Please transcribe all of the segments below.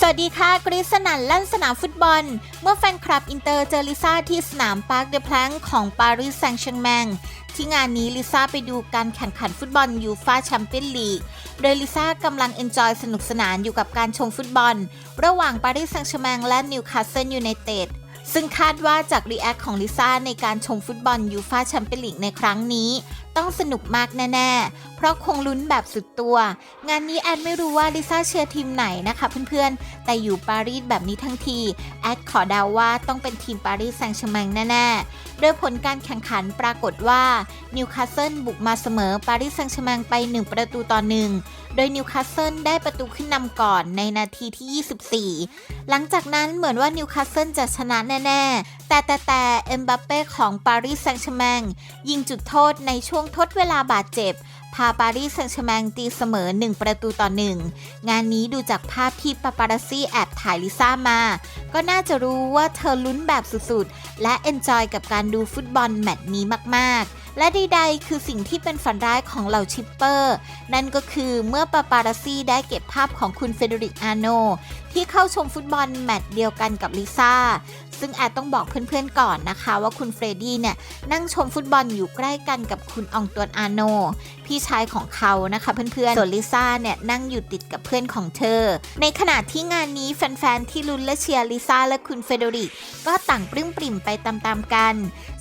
สวัสดีค่ะ กริสนันลั่นสนามฟุตบอล เมื่อแฟนคลับอินเตอร์เจอลิซ่าที่สนามปาร์คเด p พล n งของปารีสแซงต์แชร์แมงที่งานนี้ลิซ่าไปดูการแข่งขันฟุตบอลยูฟาแชมเปี้ยนลีก โดยลิซ่ากำลังเอนจอยสนุกสนานอยู่กับการชมฟุตบอล ระหว่างปารีสแซงต์แชร์แมงและนิวคาสเซิลยูไนเต็ดซึ่งคาดว่าจากรีแอคของลิซ่าในการชมฟุตบอลยูฟาแชมเปี้ยนลีกในครั้งนี้ ต้องสนุกมากแน่ๆ เพราะคงลุ้นแบบสุดตัว งานนี้แอดไม่รู้ว่าลิซ่าเชียร์ทีมไหนนะคะเพื่อนๆ แต่อยู่ปารีสแบบนี้ทั้งที แอดขอเดาวว่าต้องเป็นทีมปารีสแซงต์แชร์แมงแน่ๆ โดยผลการแข่งขันปรากฏว่านิวคาสเซิลบุกมาเสมอปารีสแซงต์แชร์แมงไป 1 ประตูต่อหนึ่งโดยนิวคาสเซิลได้ประตูขึ้นนำก่อนในนาทีที่ 24 หลังจากนั้นเหมือนว่านิวคาสเซิลจะชนะแน่ๆ แต่แต่แต่เอ็มบัปเป้ของปารีสแซงต์แชร์แมงยิงจุดโทษในช่วงทดเวลาบาดเจ็บ พาปารีสแซงต์แชร์แมงตีเสมอ 1 ประตูต่อ 1 งานนี้ดูจากภาพที่ปาปารัสซี่แอบถ่ายลิซ่ามา ก็น่าจะรู้ว่าเธอลุ้นแบบสุดๆ และเอนจอยกับการดูฟุตบอลแมตช์นี้มากๆและใดๆ คือสิ่งที่เป็นฝันร้ายของเหล่าชิปเปอร์ นั่นก็คือเมื่อปาปารัสซี่ได้เก็บภาพของคุณเฟเดริกอาโน ที่เข้าชมฟุตบอลแมตช์เดียวกันกับลิซ่า ซึ่งแอดต้องบอกเพื่อนๆก่อนนะคะ ว่าคุณเฟรดดี้เนี่ยนั่งชมฟุตบอลอยู่ใกล้กันกับคุณอองตวนอาโน พี่ชายของเขานะคะเพื่อนๆส่วนลิซ่าเนี่ยนั่งอยู่ติดกับเพื่อนของเธอ ในขณะที่งานนี้แฟนๆที่ลุ้นและเชียร์ลิซ่าและคุณเฟเดริกก็ต่างปลื้มปริ่มไปตามๆกัน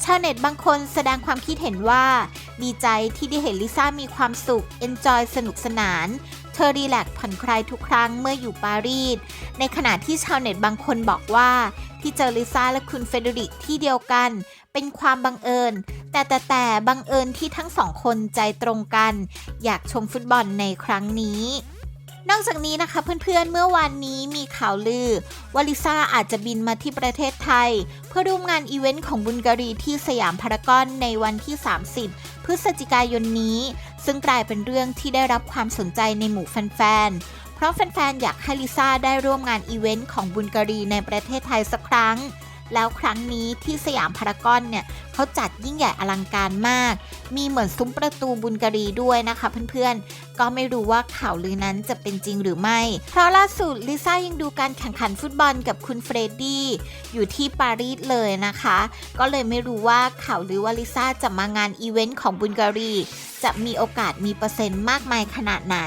ชาวเน็ตบางคนแสดงความคิดเห็นว่า ดีใจที่ได้เห็นลิซ่ามีความสุขเอนจอยสนุกสนาน เธอรีแลกผ่อนคลายทุกครั้งเมื่ออยู่ปารีส ในขณะที่ชาวเน็ตบางคนบอกว่า ที่เจอลิซ่าและคุณเฟเดริกที่เดียวกัน เป็นความบังเอิญ แต่แต่แต่บังเอิญที่ทั้งสองคนใจตรงกัน อยากชมฟุตบอลในครั้งนี้นอกจากนี้นะคะเพื่อนๆ เมื่อวานนี้มีข่าวลือว่าลิซ่าอาจจะบินมาที่ประเทศไทย เพื่อร่วมงานอีเวนต์ของบุลการีที่สยามพารากอนในวันที่ 30 พฤศจิกายนนี้ ซึ่งกลายเป็นเรื่องที่ได้รับความสนใจในหมู่แฟนๆ เพราะแฟนๆ อยากให้ลิซ่าได้ร่วมงานอีเวนต์ของบุลการีในประเทศไทยสักครั้ง แล้วครั้งนี้ที่สยามพารากอนเนี่ยเขาจัดยิ่งใหญ่อลังการมาก มีเหมือนซุ้มประตูบุลการีด้วยนะคะเพื่อนๆ ก็ไม่รู้ว่าข่าวลือนั้นจะเป็นจริงหรือไม่ เพราะล่าสุดลิซ่ายังดูการแข่งขันฟุตบอลกับคุณเฟรดดี้อยู่ที่ปารีสเลยนะคะ ก็เลยไม่รู้ว่าข่าวลือว่าลิซ่าจะมางานอีเวนต์ของบุลการีจะมีโอกาสมีเปอร์เซ็นต์มากมายขนาดไหน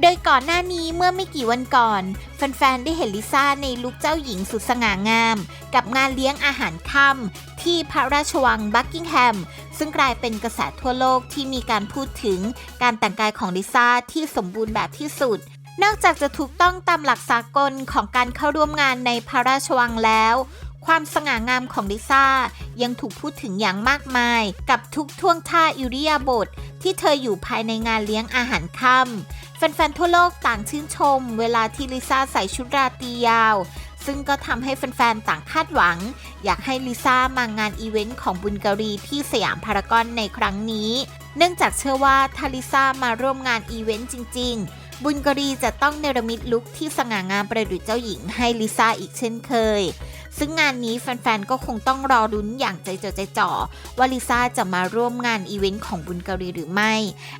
โดยก่อนหน้านี้เมื่อไม่กี่วันก่อน แฟนๆ ได้เห็นลิซ่าในลุคเจ้าหญิงสุดสง่างาม กับงานเลี้ยงอาหารค่ำที่พระราชวังบักกิงแฮม ซึ่งกลายเป็นกระแสทั่วโลกที่มีการพูดถึงการแต่งกายของลิซ่าที่สมบูรณ์แบบที่สุด นอกจากจะถูกต้องตามหลักสากลของการเข้าร่วมงานในพระราชวังแล้วความสง่างามของลิซ่า ยังถูกพูดถึงอย่างมากมาย กับทุกท่วงท่าอิริยาบถที่เธออยู่ภายในงานเลี้ยงอาหารค่ำ แฟนๆ ทั่วโลกต่างชื่นชม เวลาที่ลิซ่าใส่ชุดราตรียาว ซึ่งก็ทำให้แฟนๆ ต่างคาดหวัง อยากให้ลิซ่ามางานอีเวนต์ของบุลการีที่สยามพารากอนในครั้งนี้ เนื่องจากเชื่อว่าถ้าลิซ่ามาร่วมงานอีเวนต์จริง ๆ บุลการีจะต้องเนรมิตลุคที่สง่างามประดุจเจ้าหญิงให้ลิซ่าอีกเช่นเคย ซึ่งงานนี้แฟนๆ ก็คงต้องรอรุ้นอย่างใจจดใจจ่อว่าลิซ่าจะมาร่วมงานอีเวนต์ของบุญกรีหรือไม่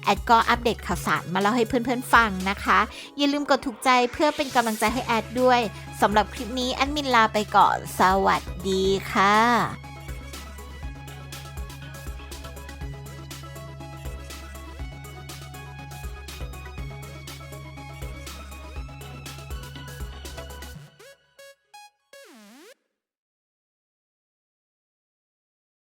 แอดก็อัปเดตข่าวสารมาเล่าให้เพื่อนๆ ฟังนะคะ อย่าลืมกดถูกใจเพื่อเป็นกำลังใจให้แอดด้วยสำหรับคลิปนี้แอดมินลาไปก่อน สวัสดีค่ะ